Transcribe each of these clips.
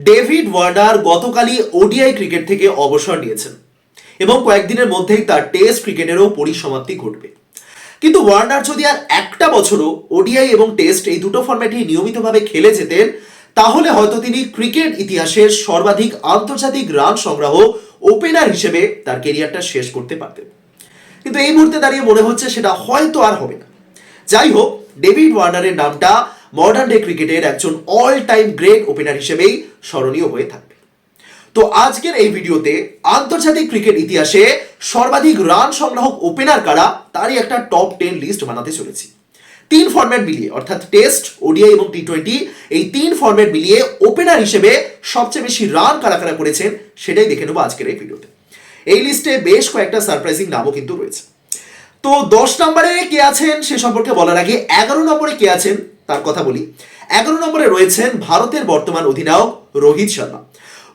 David Warner গতকালই ODI cricket থেকে অবসর নিয়েছেন এবং কয়েকদিনের মধ্যেই তার টেস্ট ক্রিকেটেরও পরিসমাপ্তি ঘটবে। কিন্তু ওয়ার্নার যদি আর একটা বছরও ওডিআই এবং টেস্ট এই দুটো ফরম্যাটে নিয়মিতভাবে খেলে যেতেন, তাহলে হয়তো তিনি ক্রিকেট ইতিহাসের সর্বাধিক আন্তর্জাতিক রান সংগ্রহ ওপেনার হিসেবে তার কেরিয়ারটা শেষ করতে পারতেন। কিন্তু এই মুহূর্তে দাঁড়িয়ে মনে হচ্ছে সেটা হয়তো আর হবে না। যাই হোক, ডেভিড ওয়ার্নারের নামটা মডার্ন ডে ক্রিকেটের একজন অল টাইম গ্রেট ওপেনার হিসেবেই স্মরণীয় হয়ে থাকবে। তো আজকের এই ভিডিওতে আন্তর্জাতিক ক্রিকেট ইতিহাসে সর্বাধিক রান সংগ্রাহক ওপেনার কারা তারই একটা টপ টেন লিস্ট বানাতে চলেছি। তিন ফরম্যাট মিলিয়ে, অর্থাৎ টেস্ট ওডিআই এবং টি টোয়েন্টি এই তিন ফরম্যাট মিলিয়ে ওপেনার হিসেবে সবচেয়ে বেশি রান কারা কারা করেছেন সেটাই দেখে নেব আজকের এই ভিডিওতে। এই লিস্টে বেশ কয়েকটা সারপ্রাইজিং নামও কিন্তু রয়েছে। তো দশ নম্বরে কে আছেন সে সম্পর্কে বলার আগে এগারো নম্বরে কে আছেন তার কথা বলি। এগারো নম্বরে রয়েছেন ভারতের বর্তমান অধিনায়ক রোহিত শর্মা।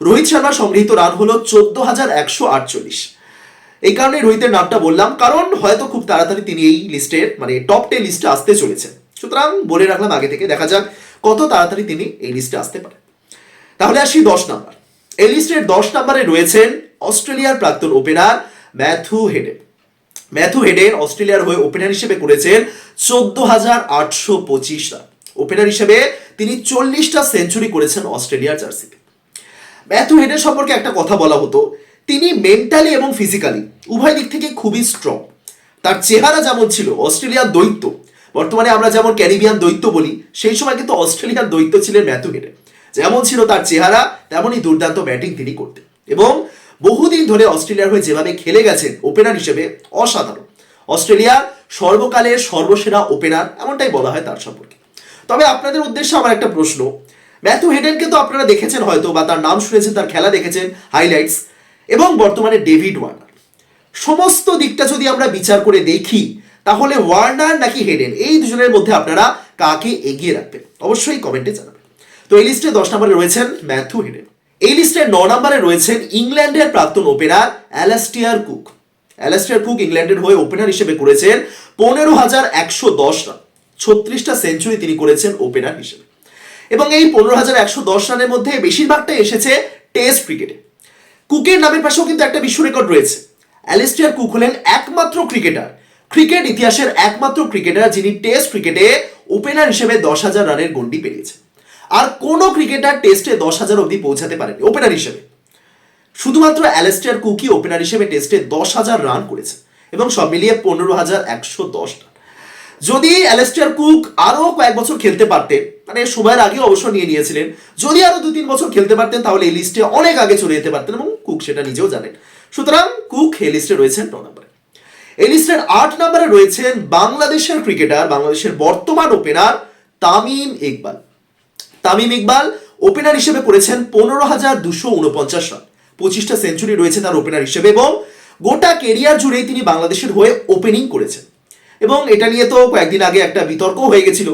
রোহিত শর্মা সংগৃহীত রান হলো চোদ্দ হাজার একশো আটচল্লিশ। এই কারণে রোহিতের নামটা বললাম, কারণ হয়তো খুব তাড়াতাড়ি তিনি এই লিস্টের মানে টপ টেন লিস্টে আসতে চলেছেন। সুতরাং বলে রাখলাম আগে থেকে, দেখা যাক কত তাড়াতাড়ি তিনি এই লিস্টে আসতে পারেন। তাহলে আসি দশ নাম্বার। এই লিস্টের দশ নাম্বারে রয়েছেন অস্ট্রেলিয়ার প্রাক্তন opener Matthew Hayden Matthew Hayden অস্ট্রেলিয়ার হয়ে ওপেনার হিসেবে করেছেন চোদ্দ হাজার আটশো পঁচিশ রান। ওপেনার হিসেবে তিনি চল্লিশটা সেঞ্চুরি করেছেন অস্ট্রেলিয়ার জার্সিতে। ম্যাথু হেডের সম্পর্কে একটা কথা বলা হতো, তিনি মেন্টালি এবং ফিজিক্যালি উভয় দিক থেকে খুবই স্ট্রং তার চেহারা যেমন ছিল অস্ট্রেলিয়ার দৈত্য, বর্তমানে আমরা যেমন ক্যারিবিয়ান দৈত্য বলি, সেই সময় কিন্তু অস্ট্রেলিয়ার দৈত্য ছিলেন ম্যাথু হেডে যেমন ছিল তার চেহারা, তেমনই দুর্দান্ত ব্যাটিং তিনি করতেন। এবং বহুদিন ধরে অস্ট্রেলিয়ার হয়ে যেভাবে খেলে গেছেন ওপেনার হিসেবে, অসাধারণ। অস্ট্রেলিয়ার সর্বকালের সর্বসেরা ওপেনার এমনটাই বলা হয় তার সম্পর্কে। তবে আপনাদের উদ্দেশ্যে আমার একটা প্রশ্ন। ম্যাথু হেডেনকে তো আপনারা দেখেছেন হয়তো বা তার নাম শুনেছেন, তার খেলা দেখেছেন হাইলাইটস এবং বর্তমানে ডেভিড ওয়ার্নার। সমস্ত দিকটা যদি আমরা বিচার করে দেখি, তাহলে ওয়ার্নার নাকি হেডেন, এই দুজনের মধ্যে আপনারা কাকে এগিয়ে রাখবেন? অবশ্যই কমেন্টে জানাবেন। তো এই লিস্টে দশ নম্বরে রয়েছেন ম্যাথু হেডেন। এই লিস্টে ন নম্বরে রয়েছেন ইংল্যান্ডের প্রাক্তন opener Alastair Cook. Alastair Cook ইংল্যান্ডের হয়ে ওপেনার হিসেবে করেছেন পনেরো হাজার একশো দশ রান। ছত্রিশটা সেঞ্চুরি তিনি করেছেন ওপেনার হিসেবে। এবং এই পনেরো হাজার একশো দশ রানের মধ্যে বেশিরভাগটাই এসেছে টেস্ট ক্রিকেটে কুকের নামের পাশেও কিন্তু একটা বিশ্ব রেকর্ড রয়েছে। অ্যালিস্টিয়ার কুক হলেন একমাত্র ক্রিকেটার ক্রিকেট ইতিহাসের একমাত্র ক্রিকেটার যিনি টেস্ট ক্রিকেটে ওপেনার হিসেবে দশ হাজার রানের গন্ডি পেরিয়েছে আর কোনো ক্রিকেটার টেস্টে দশ হাজার অবধি পৌঁছাতে পারেনি ওপেনার হিসেবে। শুধুমাত্র অ্যালেস্টিয়ার কুকি ওপেনার হিসেবে টেস্টে দশ হাজার রান করেছে। এবং সব মিলিয়ে পনেরো হাজার একশো দশ রান যদি অ্যালেস্টিয়ার কুক আরও কয়েক বছর খেলতে পারতেন মানে সময়ের আগে অবসর নিয়ে নিয়েছিলেন, যদি আরও দু তিন বছর খেলতে পারতেন, তাহলে এই লিস্টে অনেক আগে চলে যেতে পারতেন এবং কুক সেটা নিজেও জানেন। সুতরাং কুক এই লিস্টে রয়েছেন ন নম্বরে। এই লিস্টের আট নম্বরে রয়েছেন বাংলাদেশের ক্রিকেটার বাংলাদেশের বর্তমান ওপেনার তামিম ইকবাল। তামিম ইকবাল ওপেনার হিসেবে করেছেন পনেরো হাজার দুশো উনপঞ্চাশ রান। পঁচিশটা সেঞ্চুরি রয়েছে তার ওপেনার হিসেবে এবং গোটা কেরিয়ার জুড়েই তিনি বাংলাদেশের হয়ে ওপেনিং করেছেন। এবং এটা নিয়ে তো কয়েকদিন আগে একটা বিতর্ক হয়ে গেছিল।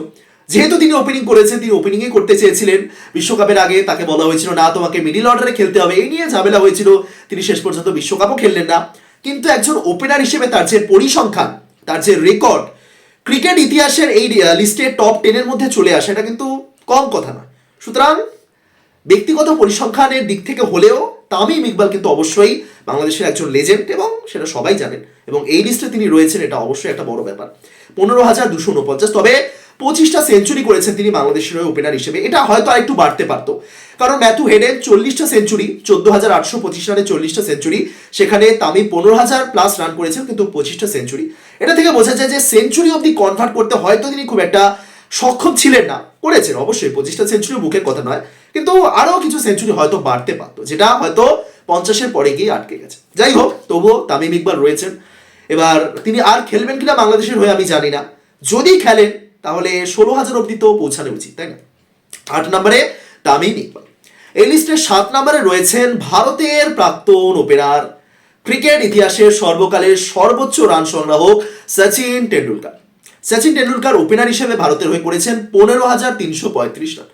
যেহেতু তিনি ওপেনিং করেছেন, তিনি ওপেনিংয়ে করতে চেয়েছিলেন। বিশ্বকাপের আগে তাকে বলা হয়েছিল, না, তোমাকে মিডিল অর্ডারে খেলতে হবে। এই নিয়ে ঝামেলা হয়েছিল। তিনি শেষ পর্যন্ত বিশ্বকাপও খেললেন না। কিন্তু একজন ওপেনার হিসেবে তার যে পরিসংখ্যান, তার যে রেকর্ড ক্রিকেট ইতিহাসের এই লিস্টে টপ টেনের মধ্যে চলে আসে, এটা কিন্তু কম কথা না সুতরাং ব্যক্তিগত পরিসংখ্যানের দিক থেকে হলেও তামিম ইকবাল কিন্তু অবশ্যই বাংলাদেশের একজন লেজেন্ড এবং সেটা সবাই জানেন এবং এই লিস্টে তিনি রয়েছেন, এটা অবশ্যই একটা বড় ব্যাপার। পনেরো হাজার দুশো উনপঞ্চাশ, তবে পঁচিশটা সেঞ্চুরি করেছেন তিনি বাংলাদেশের হয়ে ওপেনার হিসেবে। এটা হয়তো আরেকটু বাড়তে পারতো। কারণ ম্যাথু হেডেন চল্লিশটা সেঞ্চুরি চোদ্দ হাজার আটশো পঁচিশ রানে চল্লিশটা সেঞ্চুরি সেখানে তামিম পনেরো হাজার প্লাস রান করেছেন কিন্তু পঁচিশটা সেঞ্চুরি এটা থেকে বোঝা যায় যে সেঞ্চুরি অবধি কনভার্ট করতে হয়তো তিনি খুব একটা সক্ষম ছিলেন না। করেছেন। অবশ্যই, পঁচিশটা সেঞ্চুরি মুখের কথা নয়, কিন্তু আরও কিছু সেঞ্চুরি হয়তো বাড়তে পারতো, যেটা হয়তো পঞ্চাশের পরে গিয়ে আটকে গেছে। যাই হোক, তবুও তামিম ইকবাল রয়েছেন। এবার তিনি আর খেলবেন কিনা বাংলাদেশের হয়ে আমি জানি না। যদি খেলেন, তাহলে ষোলো হাজার অব্দি তো পৌঁছানো উচিত, তাই না? আট নম্বরে তামিম ইকবাল। এই লিস্টে সাত নম্বরে রয়েছেন ভারতের প্রাক্তন ওপেনার ক্রিকেট ইতিহাসের সর্বকালের সর্বোচ্চ রান সংগ্রাহক সচিন টেন্ডুলকার সচিন টেন্ডুলকার ওপেনার হিসেবে ভারতের হয়ে করেছেন পনেরো হাজার তিনশো পঁয়ত্রিশ রান।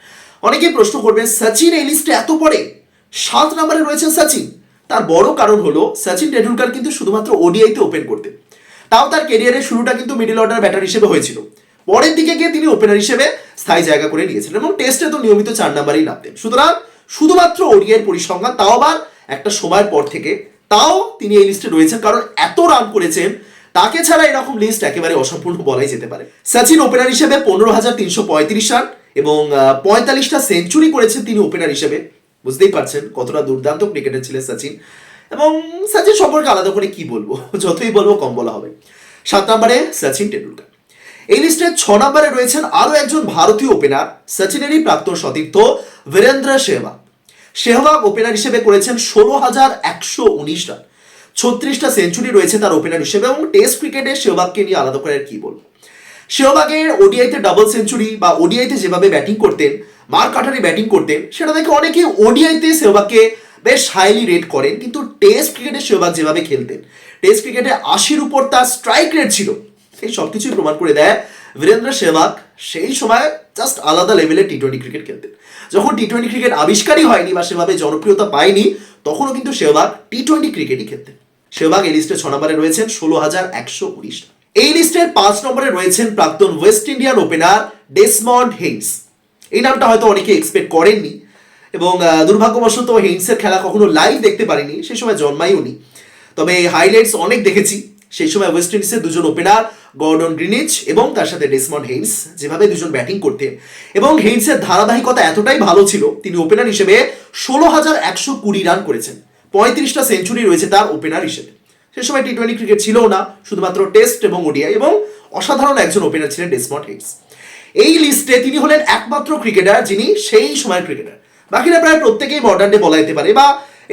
অনেকেই প্রশ্ন করবেন, সচিন এই লিস্টে এত পরে সাত নম্বরে রয়েছেন সচিন। তার বড় কারণ হলো, সচিন টেন্ডুলকার কিন্তু শুধুমাত্র ওডিআইতে ওপেন করতেন। তাও তার কেরিয়ারের শুরুটা কিন্তু মিডিল অর্ডার ব্যাটার হিসেবে হয়েছিল। পরের দিকে গিয়ে তিনি ওপেনার হিসেবে স্থায়ী জায়গা করে নিয়েছিলেন এবং টেস্টে তো নিয়মিত চার নাম্বারই নামতেন সুতরাং শুধুমাত্র ওডিআই পরিসংখ্যান, তাও আবার একটা সময়ের পর থেকে, তাও তিনি এই লিস্টে রয়েছেন কারণ এত রান করেছেন তাকে ছাড়া এরকম লিস্ট একেবারে অসম্পূর্ণ বলাই যেতে পারে। সচিন ওপেনার হিসেবে পনেরো হাজার তিনশো পঁয়ত্রিশ রান এবং পঁয়তাল্লিশটা সেঞ্চুরি করেছেন তিনি ওপেনার হিসেবে। বুঝতেই পারছেন কতটা দুর্দান্ত ক্রিকেটার ছিলেন সচিন এবং সচিন সম্পর্কে আলাদা করে কি বলব? যতই বলব কম বলা হবে। সাত নম্বরে সচিন টেন্ডুলকার এই লিস্টে ছ নম্বরে রয়েছেন আরও একজন ভারতীয় ওপেনার সচিনেরই প্রাক্তন সতীর্থ বীরেন্দ্র সেহবাগ সেহবাগ ওপেনার হিসেবে করেছেন ষোলো হাজার একশো উনিশ রান। ছত্রিশটা সেঞ্চুরি রয়েছে তার ওপেনার হিসেবে এবং টেস্ট ক্রিকেটে সেহবাগকে নিয়ে আলাদা করে আর কি বলব। সেহবাগের ওডিআইতে ডাবল সেঞ্চুরি বা ওডিআইতে যেভাবে ব্যাটিং করতেন, মার কাটারি ব্যাটিং করতেন, সেটা দেখে অনেকে ওডিআইতে সেহবাগকে বেশ হাইলি রেট করেন, কিন্তু টেস্ট ক্রিকেটে সেহবাগ যেভাবে খেলতেন টেস্ট ক্রিকেটে আশির উপর তার স্ট্রাইক রেট ছিল এই সব কিছুই প্রমাণ করে দেয় বীরেন্দ্র সেহবাগ, সেই সময় জাস্ট আলাদা লেভেলে টি টোয়েন্টি ক্রিকেট খেলতেন। যখন টি টোয়েন্টি ক্রিকেট আবিষ্কারই হয়নি বা সেভাবে জনপ্রিয়তা পায়নি, তখনও কিন্তু সেহবাগ টি টোয়েন্টি ক্রিকেটই খেলতেন। সেহবাগ এই লিস্টে ছ নম্বরে রয়েছেন ষোলো হাজার একশো উনিশ এই লিস্টের পাঁচ নম্বরে রয়েছেন প্রাক্তন West Indian opener Desmond Haynes এই নামটা হয়তো অনেকে এক্সপেক্ট করেননি এবং দুর্ভাগ্যবশত হেইন্সের খেলা কখনো লাইভ দেখতে পারিনি সেই সময় জন্মাইও নি তবে হাইলাইটস অনেক দেখেছি। সেই সময় ওয়েস্ট ইন্ডিজের দুজন ওপেনার গর্ডন গ্রিনিচ এবং তার সাথে ডেসমন্ড হেইন্স যেভাবে দুজন ব্যাটিং করতেন। এবং হেইন্সের ধারাবাহিকতা এতটাই ভালো ছিল, তিনি ওপেনার হিসেবে ষোলো হাজার একশো কুড়ি রান করেছেন। পঁয়ত্রিশটা সেঞ্চুরি রয়েছে তার ওপেনার হিসেবে। সে সময় টি টোয়েন্টি ক্রিকেট ছিল না, শুধুমাত্র টেস্ট এবং ওডিআই এবং অসাধারণ একজন ওপেনার ছিলেন ডেসমন্ড হেইন্স এই লিস্টে তিনি হলেন একমাত্র ক্রিকেটার যিনি সেই সময়ের ক্রিকেটার বাকিরা প্রায় প্রত্যেকেই মডার্ন ডে বলা যেতে পারে বা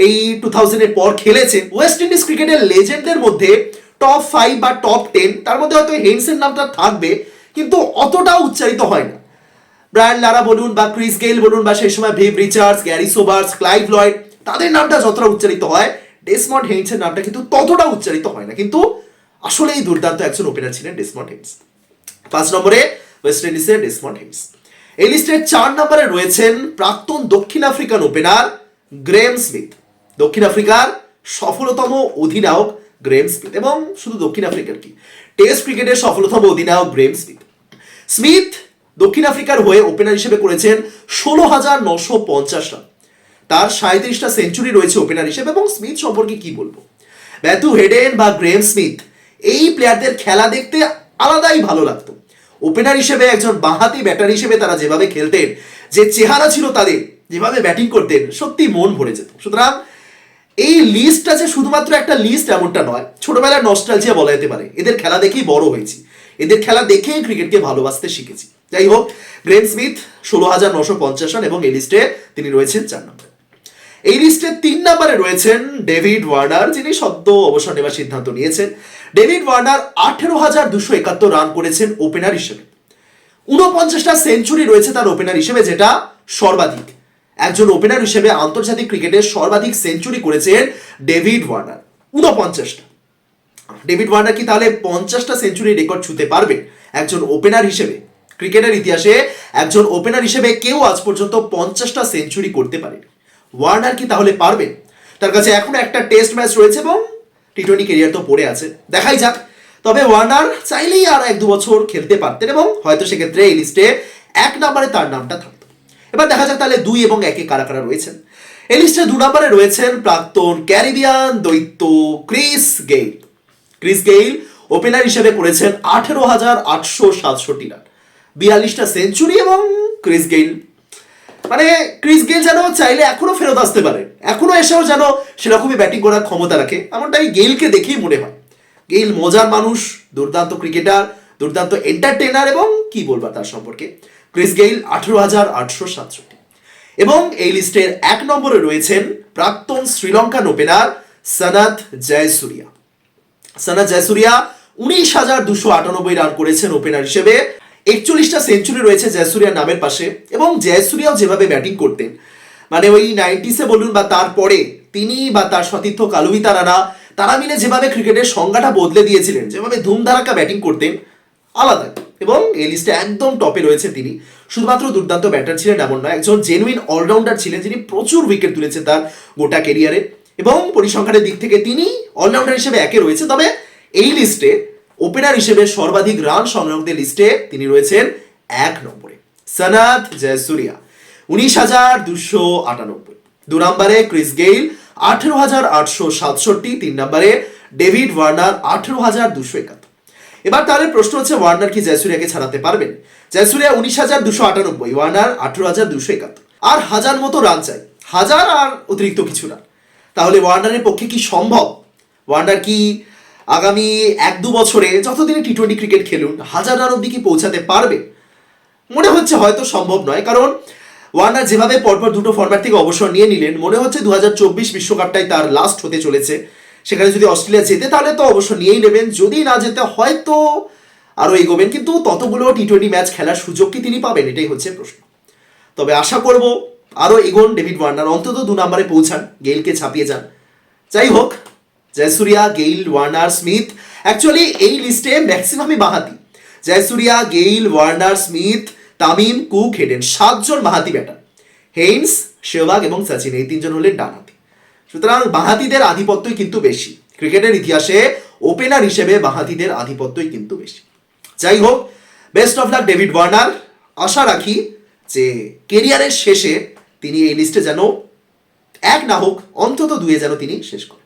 এই টু থাউজেন্ডের পর খেলেছে ওয়েস্ট ইন্ডিজ ক্রিকেটের লেজেন্ডের মধ্যে টপ ফাইভ বা টপ টেন তার মধ্যে হয়তো হেইন্সের নামটা থাকবে, কিন্তু অতটাও উচ্চারিত হয় না। ব্রায়ান লারা বলুন বা ক্রিস গেইল বলুন বা সেই সময় Viv Richards Garry Sobers Clive Lloyd তাদের নামটা যতটা উচ্চারিত হয় ডেসমন্ড হেইন্সের নামটা কিন্তু ততটা উচ্চারিত হয় না। কিন্তু আসলেই দুর্দান্ত একজন ওপেনার ছিলেন ডেসমন্ড হেইন্স পাঁচ নম্বরে ওয়েস্ট ইন্ডিজের ডেসমন্ড হেইন্স এই লিস্টের চার নম্বরে রয়েছেন প্রাক্তন দক্ষিণ আফ্রিকান ওপেনার গ্রেম স্মিথ দক্ষিণ আফ্রিকার সফলতম অধিনায়ক গ্রেম স্মিথ এবং শুধু দক্ষিণ আফ্রিকার কি টেস্ট ক্রিকেটের সফলতম অধিনায়ক গ্রেম স্মিথ স্মিথ দক্ষিণ আফ্রিকার হয়ে ওপেনার হিসেবে করেছেন ষোলো হাজার নশো পঞ্চাশ রান। তার সাঁত্রিশটা সেঞ্চুরি রয়েছে ওপেনার হিসেবে এবং স্মিথ সম্পর্কে কি বলব? ব্যাথু হেডেন বা গ্রেম স্মিথ, এই প্লেয়ারদের খেলা দেখতে আলাদাই ভালো লাগতো। ওপেনার হিসেবে একজন বাঁহাতি ব্যাটার হিসেবে তারা যেভাবে খেলতেন, যে চেহারা ছিল তাদের, যেভাবে ব্যাটিং করতেন সত্যি মন ভরে যেত। সুতরাং এই লিস্টটা যে শুধুমাত্র একটা লিস্ট এমনটা নয়, ছোটবেলার নস্টালজিয়া বলা যেতে পারে। এদের খেলা দেখেই বড় হয়েছি। এদের খেলা দেখেই ক্রিকেটকে ভালোবাসতে শিখেছি। যাই হোক গ্রেন স্মিথ ষোলো হাজার নশো পঞ্চাশ রান এবং এই লিস্টে তিনি রয়েছেন চার নম্বরে এই লিস্টে তিন নম্বরে রয়েছেন ডেভিড ওয়ার্নার, যিনি সদ্য অবসর নেওয়ার সিদ্ধান্ত নিয়েছেন। ডেভিড ওয়ার্নার আঠেরো হাজার দুশো একাত্তর রান করেছেন ওপেনার হিসেবে। উনপঞ্চাশটা সেঞ্চুরি রয়েছে তার ওপেনার হিসেবে, যেটা সর্বাধিক। একজন ওপেনার হিসেবে আন্তর্জাতিক ক্রিকেটে সর্বাধিক সেঞ্চুরি করেছেন ডেভিড ওয়ার্নার। উনপঞ্চাশটা ডেভিড ওয়ার্নার কি তাহলে পঞ্চাশটা সেঞ্চুরি রেকর্ড ছুতে পারবে একজন ওপেনার হিসেবে? ক্রিকেটের ইতিহাসে একজন ওপেনার হিসেবে কেউ আজ পর্যন্ত পঞ্চাশটা সেঞ্চুরি করতে পারে ওয়ার্নার কি তাহলে পারবে? তার কাছে এখনও একটা টেস্ট ম্যাচ রয়েছে এবং টি টোয়েন্টি কেরিয়ার তো পড়ে আছে। দেখাই যাক। তবে ওয়ার্নার চাইলেই আর এক দু বছর খেলতে পারতেন এবং হয়তো সেক্ষেত্রে এই লিস্টে এক নম্বরে তার নামটা থাকতো। এবার দেখা যাক তাহলে দুই এবং একে কারা কারা রয়েছেন। এই লিস্টে দু নম্বরে রয়েছেন প্রাক্তন ক্যারিবিয়ান দৈত্য Chris Gayle. Chris Gayle opener হিসেবে করেছেন আঠেরো হাজার আটশো সাতষট্টি রান। বিয়াল্লিশটা সেঞ্চুরি এবং ক্রিস গেইল মানে ক্রিস গেইল যেন চাইলে এখনও ফেরত আসতে পারে। এখনও এসেও যেন সেরকমই ব্যাটিং করার ক্ষমতা রাখে। এমনটাই গেইলকে দেখেই মনে হয়। গেইল মজার মানুষ, দুর্দান্ত ক্রিকেটার, দুর্দান্ত এন্টারটেনার এবং কি বলবা তার সম্পর্কে? ক্রিস গেইল আঠেরো হাজার আটশো সাতষট্টি। এবং এই লিস্টের এক নম্বরে রয়েছেন প্রাক্তন শ্রীলঙ্কান ওপেনার সনাথ জয়সুরিয়া। সানা জয়সুরিয়া উনিশ হাজার দুশো আটানব্বই রান করেছেন ওপেনার হিসেবে। একচল্লিশটা সেঞ্চুরি রয়েছে জয়সুরিয়ার নামের পাশে এবং জয়সুরিয়াও যেভাবে ব্যাটিং করতেন। মানে ওই নাইনটিসে বলুন বা তারপরে তিনি বা তার সতীর্থ কালুবিতা রানা, তারা মিলে যেভাবে ক্রিকেটের সংজ্ঞাটা বদলে দিয়েছিলেন, যেভাবে ধুমধারাকা ব্যাটিং করতেন, আলাদা। এবং এই লিস্টে একদম টপে রয়েছে তিনি। শুধুমাত্র দুর্দান্ত ব্যাটার ছিলেন এমন নয়, একজন জেনুইন অলরাউন্ডার ছিলেন যিনি প্রচুর উইকেট তুলেছেন তার গোটা কেরিয়ারে এবং পরিসংখ্যানের দিক থেকে তিনি অলরাউন্ডার হিসেবে একে রয়েছে, তবে এই লিস্টে ওপেনার হিসেবে সর্বাধিক রান সংগ্রাহকদের লিস্টে তিনি রয়েছেন এক নম্বরে। সনাথ জয়সুরিয়া, উনিশ হাজার দুশো আটানব্বই। দু নম্বরে ক্রিস গেইল, আঠেরো হাজার আটশো সাতষট্টি। তিন নম্বরে ডেভিড ওয়ার্নার, আঠেরো হাজার দুশো একাত্তর। এবার তাহলে প্রশ্ন হচ্ছে, ওয়ার্নার কি জয়সুরিয়াকে ছাড়াতে পারবেন? জয়সুরিয়া উনিশ হাজার দুশো আটানব্বই, ওয়ার্নার আঠেরো হাজার দুশো একাত্তর। আর হাজার মতো রান চাই। হাজার আর অতিরিক্ত কিছু না। তাহলে ওয়ার্নারের পক্ষে কি সম্ভব? ওয়ার্নার কি আগামী এক দু বছরে যতদিনে টি টোয়েন্টি ক্রিকেট খেলুন হাজার রান অব্দি কি পৌঁছাতে পারবে? মনে হচ্ছে হয়তো সম্ভব নয়, কারণ ওয়ার্নার যেভাবে পরপর দুটো ফরম্যাট থেকে অবসর নিয়ে নিলেন, মনে হচ্ছে দু হাজার চব্বিশ বিশ্বকাপটাই তার লাস্ট হতে চলেছে। সেখানে যদি অস্ট্রেলিয়া যেতে, তাহলে তো অবসর নিয়েই নেবেন, যদি না যেতে হয়তো আরও এগোবেন, কিন্তু ততগুলো টি টোয়েন্টি ম্যাচ খেলার সুযোগ কি তিনি পাবেন, এটাই হচ্ছে প্রশ্ন। তবে আশা করব আরও এগোন ডেভিড ওয়ার্নার, অন্তত দু নম্বরে পৌঁছান, গেইলকে ছাপিয়ে যান। যাই হোক Jayasuriya, Gayle, Warner, Smith. Actually এই লিস্টে ম্যাক্সিমামই বাহাতি Jayasuriya, Gayle, Warner, Smith, Tamim, Cook, Hayden সাতজন বাহাতি ব্যাটার হেইন্স শেহবাগ এবং সচিন, এই তিনজন হলেন ডানহাতি। সুতরাং বাহাতিদের আধিপত্যই কিন্তু বেশি। ক্রিকেটের ইতিহাসে ওপেনার হিসেবে বাহাতিদের আধিপত্যই কিন্তু বেশি। যাই হোক best of luck David Warner আশা রাখি যে কেরিয়ারের শেষে তিনি এই লিস্টে যেন এক না হোক, অন্তত দুয়ে যেন তিনি শেষ করেন।